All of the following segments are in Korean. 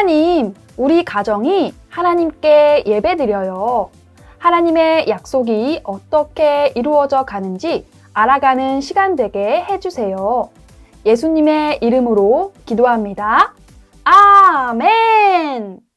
하나님, 우리 가정이 하나님께 예배드려요. 하나님의 약속이 어떻게 이루어져 가는지 알아가는 시간 되게 해주세요. 예수님의 이름으로 기도합니다. 아멘!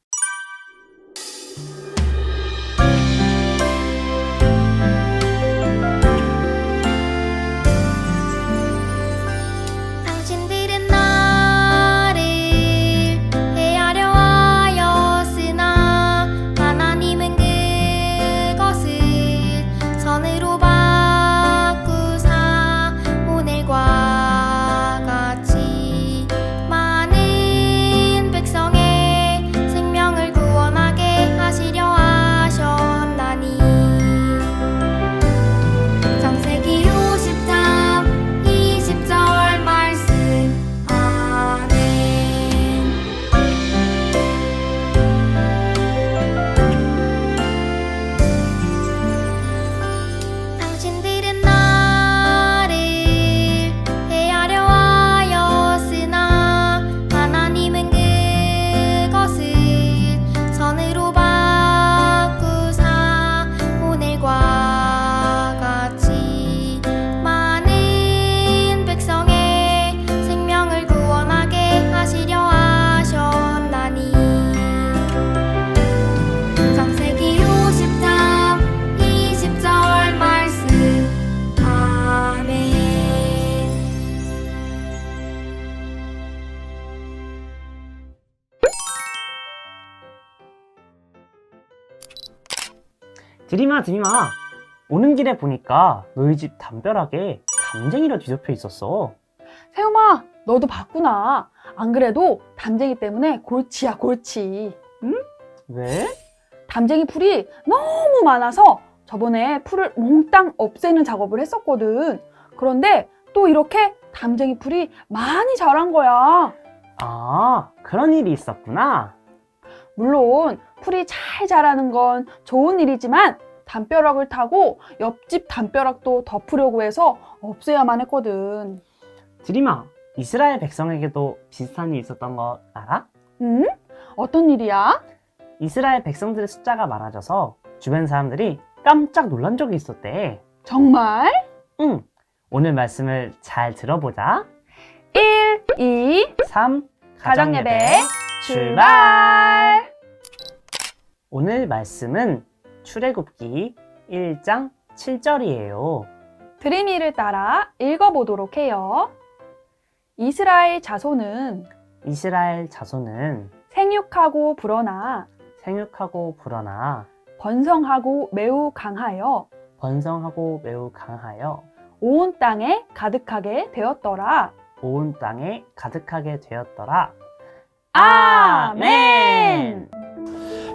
드림아 드림아 오는 길에 보니까 너희 집 담벼락에 담쟁이로 뒤덮여 있었어 세움아, 너도 봤구나. 안 그래도 담쟁이 때문에 골치야, 골치. 왜? 담쟁이 풀이 너무 많아서 저번에 풀을 몽땅 없애는 작업을 했었거든. 그런데 또 이렇게 담쟁이 풀이 많이 자란 거야. 아 그런 일이 있었구나 물론 풀이 잘 자라는 건 좋은 일이지만 담벼락을 타고 옆집 담벼락도 덮으려고 해서 없애야만 했거든. 드림아 이스라엘 백성에게도 비슷한 일이 있었던 거 알아? 응? 어떤 일이야? 이스라엘 백성들의 숫자가 많아져서 주변 사람들이 깜짝 놀란 적이 있었대 정말? 응 오늘 말씀을 잘 들어보자 1, 2, 3 가정예배 출발! 오늘 말씀은 출애굽기 1장 7절이에요. 드림이를 따라 읽어보도록 해요. 이스라엘 자손은 이스라엘 자손은 생육하고 불어나 생육하고 불어나 번성하고 매우 강하여 번성하고 매우 강하여 온 땅에 가득하게 되었더라. 온 땅에 가득하게 되었더라. 아멘!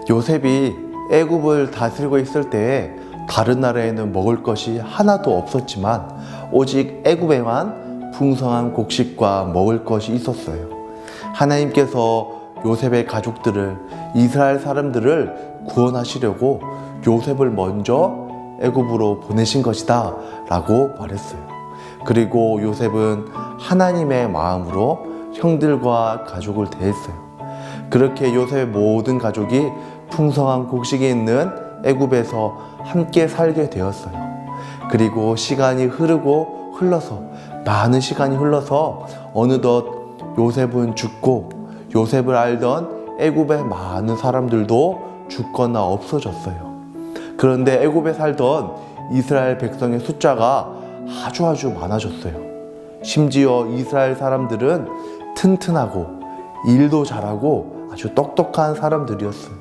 요셉이 애굽을 다스리고 있을 때에 다른 나라에는 먹을 것이 하나도 없었지만 오직 애굽에만 풍성한 곡식과 먹을 것이 있었어요. 하나님께서 요셉의 가족들을 이스라엘 사람들을 구원하시려고 요셉을 먼저 애굽으로 보내신 것이다 라고 말했어요. 그리고 요셉은 하나님의 마음으로 형들과 가족을 대했어요. 그렇게 요셉의 모든 가족이 풍성한 곡식이 있는 애굽에서 함께 살게 되었어요. 그리고 시간이 흐르고 흘러서 많은 시간이 흘러서 어느덧 요셉은 죽고 요셉을 알던 애굽의 많은 사람들도 죽거나 없어졌어요. 그런데 애굽에 살던 이스라엘 백성의 숫자가 아주 아주 많아졌어요. 심지어 이스라엘 사람들은 튼튼하고 일도 잘하고 아주 똑똑한 사람들이었어요.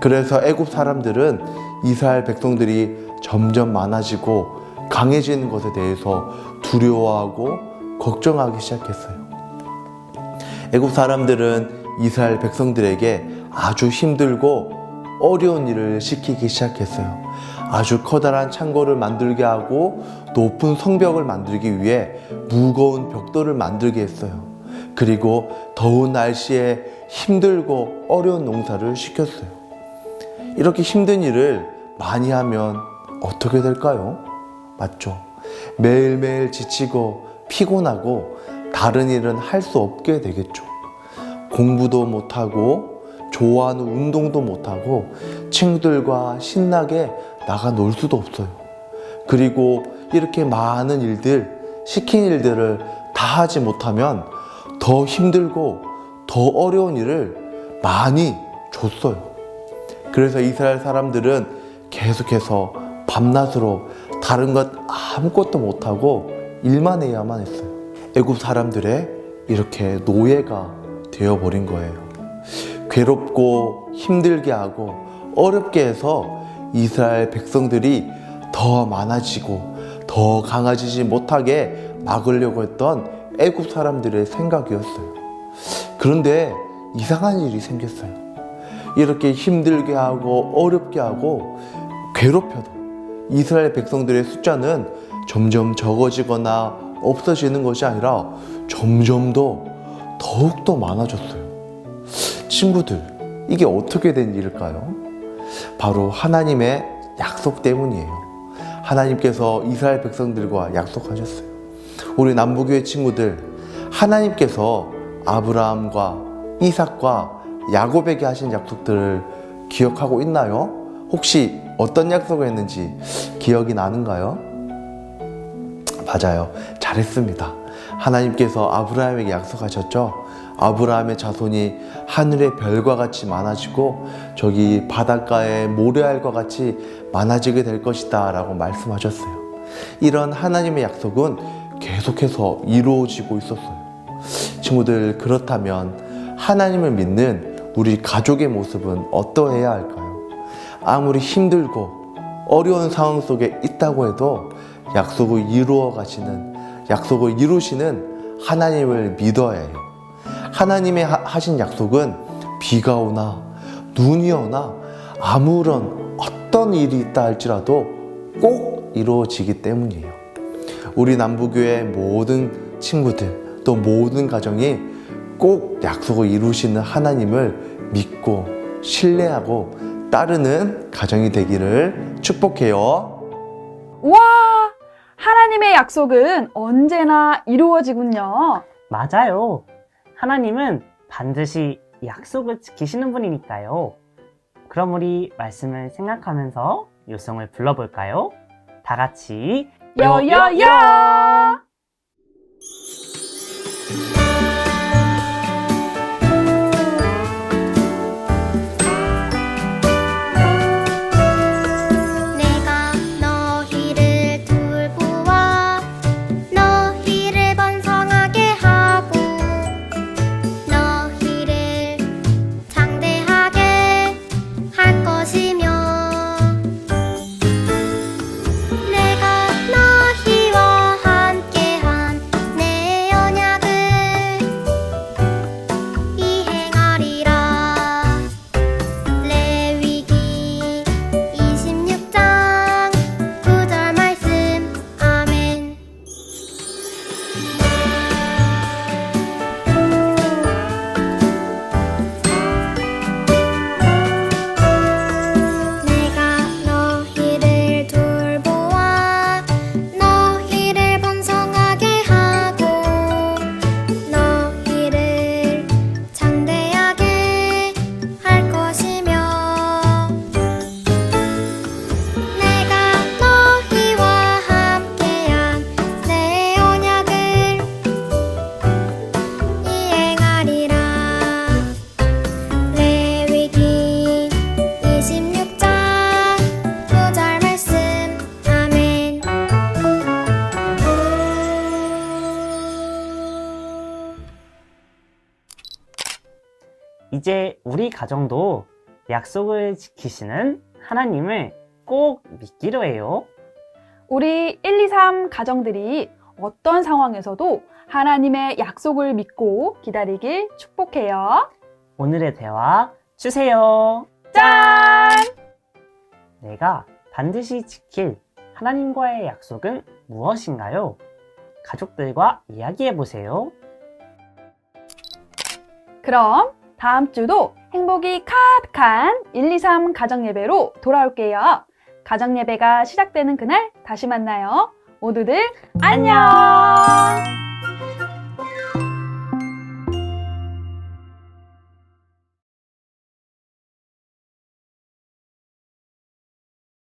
그래서 애굽 사람들은 이스라엘 백성들이 점점 많아지고 강해지는 것에 대해서 두려워하고 걱정하기 시작했어요. 애굽 사람들은 이스라엘 백성들에게 아주 힘들고 어려운 일을 시키기 시작했어요. 아주 커다란 창고를 만들게 하고 높은 성벽을 만들기 위해 무거운 벽돌을 만들게 했어요. 그리고 더운 날씨에 힘들고 어려운 농사를 시켰어요. 이렇게 힘든 일을 많이 하면 어떻게 될까요? 맞죠? 매일매일 지치고 피곤하고 다른 일은 할 수 없게 되겠죠. 공부도 못하고 좋아하는 운동도 못하고 친구들과 신나게 나가 놀 수도 없어요. 그리고 이렇게 많은 일들, 시킨 일들을 다 하지 못하면 더 힘들고 더 어려운 일을 많이 줬어요. 그래서 이스라엘 사람들은 계속해서 밤낮으로 다른 것 아무것도 못하고 일만 해야만 했어요. 애굽 사람들의 이렇게 노예가 되어버린 거예요. 괴롭고 힘들게 하고 어렵게 해서 이스라엘 백성들이 더 많아지고 더 강해지지 못하게 막으려고 했던 애굽 사람들의 생각이었어요. 그런데 이상한 일이 생겼어요. 이렇게 힘들게 하고 어렵게 하고 괴롭혀도 이스라엘 백성들의 숫자는 점점 적어지거나 없어지는 것이 아니라 점점 더 더욱더 많아졌어요. 친구들, 이게 어떻게 된 일일까요? 바로 하나님의 약속 때문이에요. 하나님께서 이스라엘 백성들과 약속하셨어요. 우리 남부교회 친구들, 하나님께서 아브라함과 이삭과 야곱에게 하신 약속들을 기억하고 있나요? 혹시 어떤 약속을 했는지 기억이 나는가요? 맞아요. 잘했습니다. 하나님께서 아브라함에게 약속하셨죠? 아브라함의 자손이 하늘의 별과 같이 많아지고 저기 바닷가의 모래알과 같이 많아지게 될 것이다 라고 말씀하셨어요. 이런 하나님의 약속은 계속해서 이루어지고 있었어요. 친구들, 그렇다면 하나님을 믿는 우리 가족의 모습은 어떠해야 할까요? 아무리 힘들고 어려운 상황 속에 있다고 해도 약속을 이루어 가시는, 약속을 이루시는 하나님을 믿어야 해요. 하나님의 하- 하신 약속은 비가 오나 눈이 오나 아무런 어떤 일이 있다 할지라도 꼭 이루어지기 때문이에요. 우리 남부교회 모든 친구들 또 모든 가정이 꼭 약속을 이루시는 하나님을 믿고 신뢰하고 따르는 가정이 되기를 축복해요. 우와! 하나님의 약속은 언제나 이루어지군요. 맞아요. 하나님은 반드시 약속을 지키시는 분이니까요. 그럼 우리 말씀을 생각하면서 요성을 불러볼까요? 다 같이 여여여! 이제 우리 가정도 약속을 지키시는 하나님을 꼭 믿기로 해요. 우리 1, 2, 3 가정들이 어떤 상황에서도 하나님의 약속을 믿고 기다리길 축복해요. 오늘의 대화 주세요. 짠! 내가 반드시 지킬 하나님과의 약속은 무엇인가요? 가족들과 이야기해 보세요. 그럼 다음 주도 행복이 가득한 1, 2, 3 가정 예배로 돌아올게요. 가정 예배가 시작되는 그날 다시 만나요. 모두들 안녕!